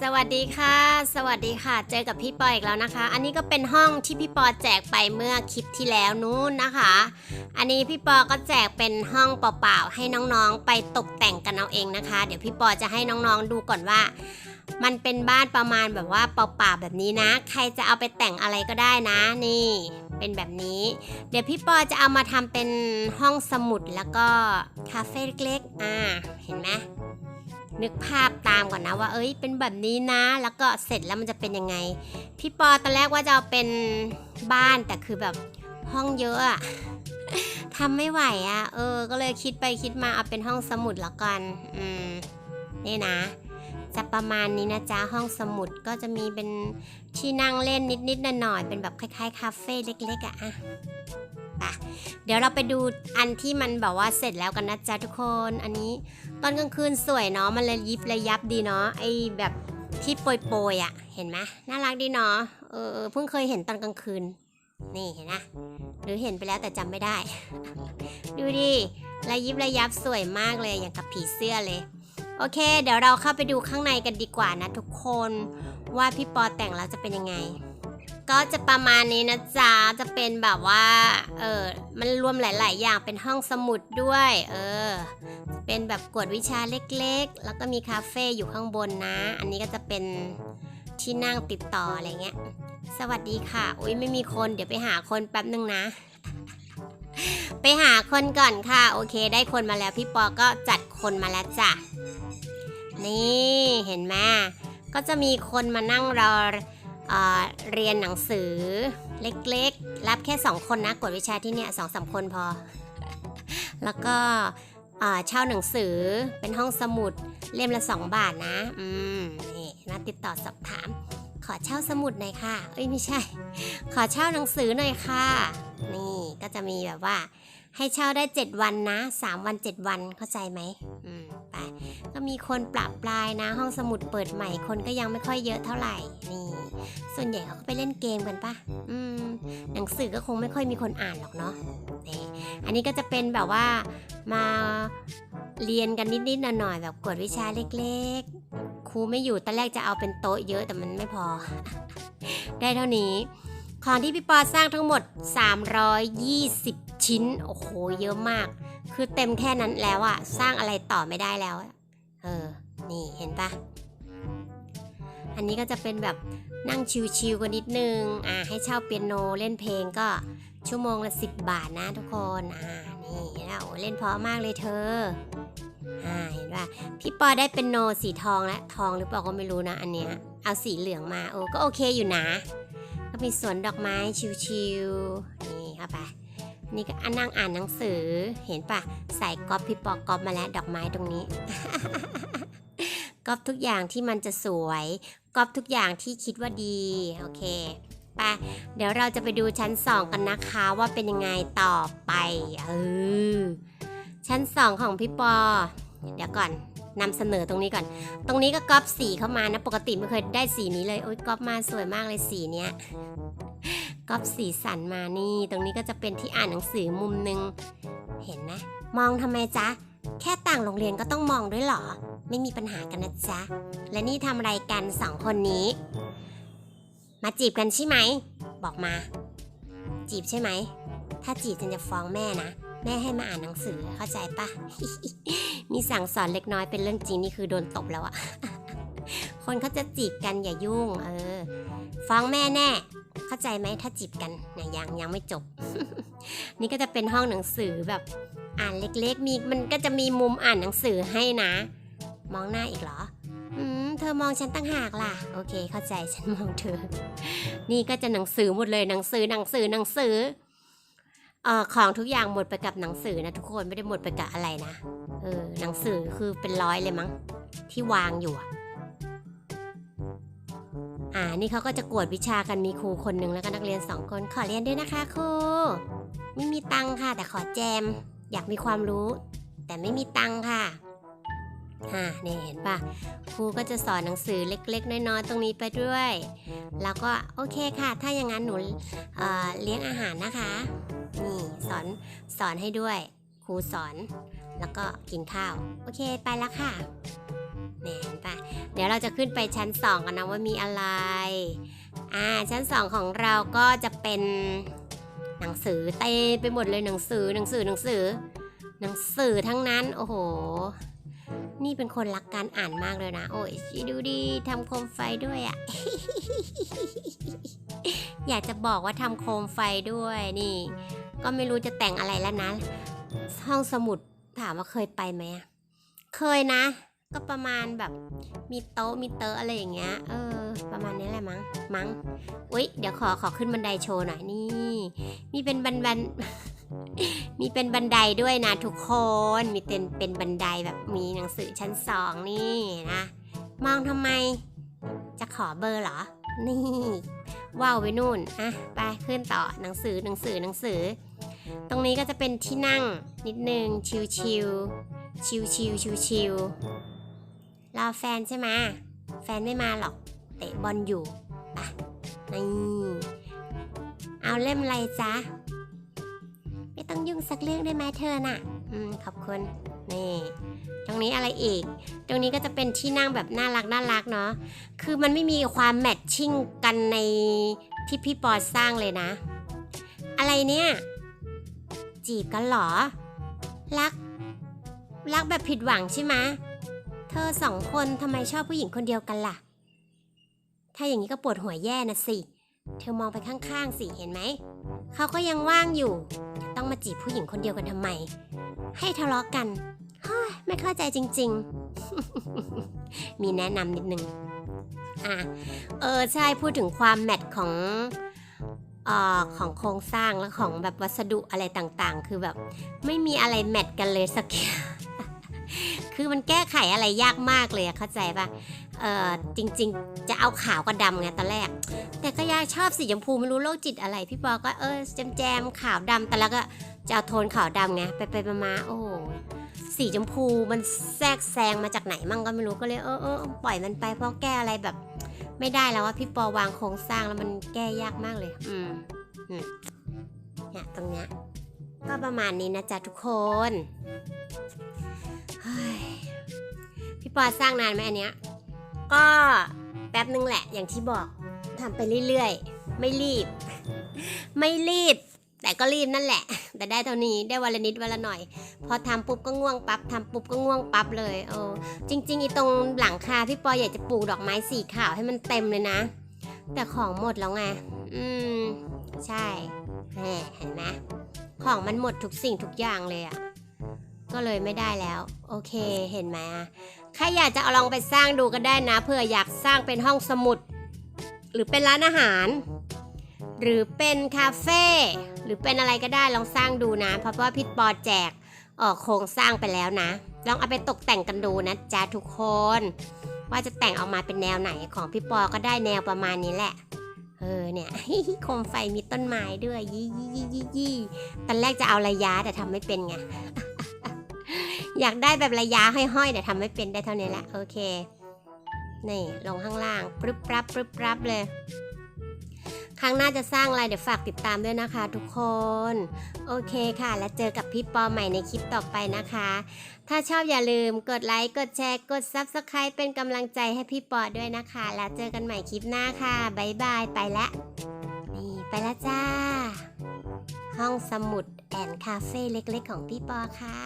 สวัสดีค่ะ สวัสดีค่ะ เจอกับพี่ปออีกแล้วนะคะ อันนี้ก็เป็นห้องที่พี่ปอแจกไปเมื่อคลิปที่แล้วนู้นนะคะ อันนี้พี่ปอก็แจกเป็นห้องเปล่าๆให้น้องๆไปตกแต่งกันเอาเองนะคะ เดี๋ยวพี่ปอจะให้น้องๆดูก่อนว่า มันเป็นบ้านประมาณแบบว่าเปล่าๆแบบนี้นะ ใครจะเอาไปแต่งอะไรก็ได้นะ นี่ เป็นแบบนี้ เดี๋ยวพี่ปอจะเอามาทำเป็นห้องสมุดแล้วก็คาเฟ่เล็กๆอ่า เห็นไหม นึกภาพตามก่อนนะว่า เอ้ยเป็นแบบนี้นะ แล้วก็เสร็จแล้วมันจะเป็นยังไง พี่ปอตอนแรกว่าจะเอาเป็นบ้านแต่คือแบบห้องเยอะอะทำไม่ไหวอะเออ ก็เลยคิดไปคิดมาเอาเป็นห้องสมุดละกันอืมนี่นะ จะประมาณนี้นะจ๊ะห้องสมุดก็จะมีเป็นที่นั่งเล่นนิดๆหน่อยๆเป็นแบบคล้ายๆคาเฟ่เล็กๆอะอะ ไปเดี๋ยวเราไปดูอันที่มันแบบว่าเสร็จแล้วกันนะจ๊ะทุกคน อันนี้ตอนกลางคืนสวยเนาะ มันเลยยิบระยับดีเนาะ ไอแบบที่โปรยๆอะ่ะเห็นไหมน่ารักดีเนาะ เออเพิ่งเคยเห็นตอนกลางคืน นี่เห็นนะหรือเห็นไปแล้วแต่จำไม่ได้ ดูดิระยิบระยับสวยมากเลยอย่างกับผีเสื้อเลย โอเค เดี๋ยวเราเข้าไปดูข้างในกันดีกว่านะทุกคน ว่าพี่ปอแต่งแล้วจะเป็นยังไง ก็จะประมาณนี้นะจ๊ะ จะเป็นแบบว่า เออ มันรวมหลาย ๆ อย่างเป็นห้องสมุดด้วย เออ เป็นแบบกวดวิชาเล็ก ๆ แล้วก็มีคาเฟ่อยู่ข้างบนนะ อันนี้ก็จะเป็นที่นั่งติดต่ออะไรเงี้ย สวัสดีค่ะ อุ้ยไม่มีคน เดี๋ยวไปหาคนแป๊บหนึ่งนะ ไปหาคนก่อนค่ะ โอเค ได้คนมาแล้วพี่ปอก็จัดคนมาแล้วจ้ะ นี่ เห็นไหมก็จะมีคนมานั่งรอ เเรียนหนังสือเล็กๆ รับแค่สองคนนะกดวิชาที่เนี่ยสองสามคนพอ แล้วก็เช่าหนังสือเป็นห้องสมุดเล่มละ 2 บาทนะ อืมนี่มาติดต่อสอบถาม ขอเช่าสมุดหน่อยค่ะ เอ้ยไม่ใช่ ขอเช่าหนังสือหน่อยค่ะ นี่ก็จะมีแบบว่า ให้เช่าได้ 7 วันนะ 3 วัน 7 วันเข้าใจไหมอืม ก็มีคนปรับปลายนะ ห้องสมุดเปิดใหม่คนก็ยังไม่ค่อยเยอะเท่าไหร่นี่ ส่วนใหญ่เขาก็ไปเล่นเกมกันปะอืม หนังสือก็คงไม่ค่อยมีคนอ่านหรอกเนาะนี่อันนี้ก็จะเป็นแบบว่ามาเรียนกันนิดๆหน่อยๆแบบกวดวิชาเล็กๆครูไม่อยู่ตอนแรกจะเอาเป็นโต๊ะเยอะแต่มันไม่พอ ได้เท่านี้ ของที่พี่ปอสร้างทั้งหมด 320 ชิ้น โอ้โห เยอะมาก คือเต็มแค่นั้นแล้วอะสร้างอะไรต่อไม่ได้แล้ว เออ นี่เห็นปะอันนี้ก็จะเป็นแบบนั่งชิวๆกันนิดนึง อ่า ให้เช่าเปียโนเล่นเพลงก็ชั่วโมงละสิบบาทนะทุกคน อ่า นี่แล้วเล่นเพราะมากเลยเธอ อ่า เห็นปะพี่ปอได้เป็นโนสีทองและทองหรือเปล่าก็ไม่รู้นะอันเนี้ย เอาสีเหลืองมาโอ้ก็โอเคอยู่นะ ก็มีสวนดอกไม้ชิวๆนี่เข้าไป นี่ก็อันนั่งอ่านหนังสือ เห็นป่ะใส่ก๊อปพี่ปอก๊อปมาแล้วดอกไม้ตรงนี้ ก๊อปทุกอย่างที่มันจะสวย ก๊อปทุกอย่างที่คิดว่าดี โอเคไปเดี๋ยวเราจะไปดูชั้น2กันนะคะว่าเป็นยังไงต่อไป เออ ชั้น2ของพี่ปอ เดี๋ยวก่อน นำเสนอตรงนี้ก่อน ตรงนี้ก็ก๊อปสีเข้ามานะ ปกติไม่เคยได้สีนี้เลยโอ๊ยก๊อปมาสวยมากเลยสีเนี้ยก๊อปสีสันมานี่ ตรงนี้ก็จะเป็นที่อ่านหนังสือมุมหนึง เห็นไหมองทำไมจ๊ะ แค่ต่างโรงเรียนก็ต้องมองด้วยหรอ ไม่มีปัญหากันนะจ๊ะ และนี่ทำอะไรกันสองคนนี้ มาจีบกันใช่ไหม บอกมา จีบใช่ไหม ถ้าจีบฉันจะฟ้องแม่นะ แม่ให้มาอ่านหนังสือเข้าใจปะ มีสั่งสอนเล็กน้อยเป็นเรื่องจริงนี่คือโดนตบแล้วอะคนเขาจะจีบกันอย่ายุ่ง เออ ฟ้องแม่แน่ เข้าใจไหมถ้าจีบกันนะยังยังไม่จบ นี่ก็จะเป็นห้องหนังสือแบบอ่านเล็กๆ มีมันก็จะมีมุมอ่านหนังสือให้นะ มองหน้าอีกเหรอ อืมเธอมองฉันตั้งหากล่ะ โอเค เข้าใจฉันมองเธอ นี่ก็จะหนังสือหมดเลยหนังสือหนังสือหนังสือ เอ่อของทุกอย่างหมดไปกับหนังสือนะทุกคนไม่ได้หมดไปกับอะไรนะ เออหนังสือคือเป็นร้อยเลยมั้งที่วางอยู่อะอ่านี่เขาก็จะกวดวิชากันมีครูคนหนึ่งแล้วก็นักเรียนสองคนขอเรียนด้วยนะคะครูไม่มีตังค่ะ แต่ขอแจม อยากมีความรู้ แต่ไม่มีตังค่ะอ่าเนี่ยเห็นปะครูก็จะสอนหนังสือเล็กๆน้อยๆตรงนี้ไปด้วย แล้วก็โอเคค่ะ ถ้าอย่างนั้นหนูเเลี้ยงอาหารนะคะ นี่สอนสอนให้ด้วย ครูสอน แล้วก็กินข้าว โอเคไปแล้วค่ะเนี่ยเห็นปะเดี๋ยวเราจะขึ้นไปชั้นสองกันนะว่ามีอะไร อ่า ชั้นสองของเราก็จะเป็นหนังสือเต็มไปหมดเลยหนังสือหนังสือหนังสือ หนังสือทั้งนั้น โอ้โห นี่เป็นคนรักการอ่านมากเลยนะ โอ้ยดูดีทำโคมไฟด้วยอะ่ะ อยากจะบอกว่าทำโคมไฟด้วยนี่ ก็ไม่รู้จะแต่งอะไรแล้วนะ ห้องสมุดถามว่าเคยไปไหมเคยนะ ก็ประมาณแบบมีโต๊ะมีเตอะอะไรอย่างเงี้ยเออ ประมาณนี้แหละมั้งมั้งอุ๊ยเดี๋ยวขอขอขึ้นบันไดโชว์หน่อยนี่มีเป็นบันบันมีเป็นบันไดด้วยนะทุกคน มีเป็นเป็นบันไดแบบมีหนังสือชั้นสองนี่นะ มองทำไม จะขอเบอร์เหรอ นี่ ว้าวไปนู่นอะไปขึ้นต่อหนังสือหนังสือหนังสือ ตรงนี้ก็จะเป็นที่นั่งนิดนึงชิวชิวชิวชิวชิวชิวๆรอแฟนใช่ไหมแฟนไม่มาหรอก เตะบอลอยู่อะนี่เอาเล่มอะไรจ๊ะ ไม่ต้องยุ่งสักเรื่องได้ไหมเธอน่ะ อืม ขอบคุณ นี่ ตรงนี้อะไรอีก ตรงนี้ก็จะเป็นที่นั่งแบบน่ารักน่ารักเนาะ คือมันไม่มีความแมทชิ่งกันในที่พี่ปอสร้างเลยนะ อะไรเนี่ย จีบกันหรอ รัก รักแบบผิดหวังใช่ไหมเธอสองคนทำไมชอบผู้หญิงคนเดียวกันล่ะ ถ้าอย่างนี้ก็ปวดหัวแย่นะสิ เธอมองไปข้างๆสิ เห็นไหม เขาก็ยังว่างอยู่ ต้องมาจีบผู้หญิงคนเดียวกันทำไม ให้ทะเลาะกันเฮ้ยไม่เข้าใจจริง ๆ มีแนะนำนิดนึง อะ เออใช่พูดถึงความแมทของอ่อของโครงสร้างและของแบบวัสดุอะไรต่างๆ คือแบบไม่มีอะไรแมทกันเลยสักอย่าง คือมันแก้ไขอะไรยากมากเลยเข้าใจปะเออจริง ๆ จะเอาขาวกับดำไงตอนแรก แต่ก็ยากชอบสีชมพูไม่รู้โรคจิตอะไร พี่ปอก็เออแจมแจมๆขาวดำแต่แล้วก็จะเอาโทนขาวดำไงไปไปๆมาๆโอ้สีชมพูมันแทรกแซงมาจากไหนมั่งก็ไม่รู้ก็เลยเออเออปล่อยมันไปเพราะแก้อะไรแบบ ไม่ได้แล้วว่าพี่ปอวางโครงสร้างแล้วมันแก้ยากมากเลย อืมอืมเนี่ยตรงเนี้ยก็ประมาณนี้นะจ๊ะทุกคน ปอสร้างนานไหมอันเนี้ย ก็แป๊บนึงแหละอย่างที่บอกทำไปเรื่อยๆ ไม่รีบ ไม่รีบ แต่ก็รีบนั่นแหละ แต่ได้เท่านี้ได้วันละนิดวันละหน่อย พอทำปุ๊บก็ง่วงปั๊บทำปุ๊บก็ง่วงปั๊บเลยเออจริง ๆ อีตรงหลังคาพี่ปออยากจะปลูกดอกไม้สีขาวให้มันเต็มเลยนะ แต่ของหมดแล้วไงอืม ใช่แหมเห็นไหมของมันหมดทุกสิ่งทุกอย่างเลยอะ่ะก็เลยไม่ได้แล้ว โอเคเห็นไหมอะ ใครอยากจะเอาลองไปสร้างดูก็ได้นะเผื่ออยากสร้างเป็นห้องสมุด หรือเป็นร้านอาหาร หรือเป็นคาเฟ่หรือเป็นอะไรก็ได้ลองสร้างดูนะ เพราะว่าพี่ปอแจกออโครงสร้างไปแล้วนะ ลองเอาไปตกแต่งกันดูนะจ๊ะทุกคน ว่าจะแต่งออกมาเป็นแนวไหนของพี่ปอก็ได้แนวประมาณนี้แหละเออเนี่ยโคมไฟมีต้นไม้ด้วยยี่ยี่ยี่ยี่ยี่ตอนแรกจะเอาระยะแต่ทำไม่เป็นไง อยากได้แบบระยะห้อยๆแต่ทำไม่เป็นได้เท่านี้แหละโอเค นี่ลงข้างล่างปรึบปรับปรึบปรับเลยครั้งหน้าจะสร้างอะไรเดี๋ยวฝากติดตามด้วยนะคะทุกคน โอเคค่ะ แล้วเจอกับพี่ปอใหม่ในคลิปต่อไปนะคะ ถ้าชอบอย่าลืมกดไลค์ กดแชร์ กด Subscribe เป็นกำลังใจให้พี่ปอด้วยนะคะ แล้วเจอกันใหม่คลิปหน้าค่ะบ๊ายบายไปละนี่ไปละจ้า ห้องสมุดแอนคาเฟ่เล็กๆของพี่ปอค่ะ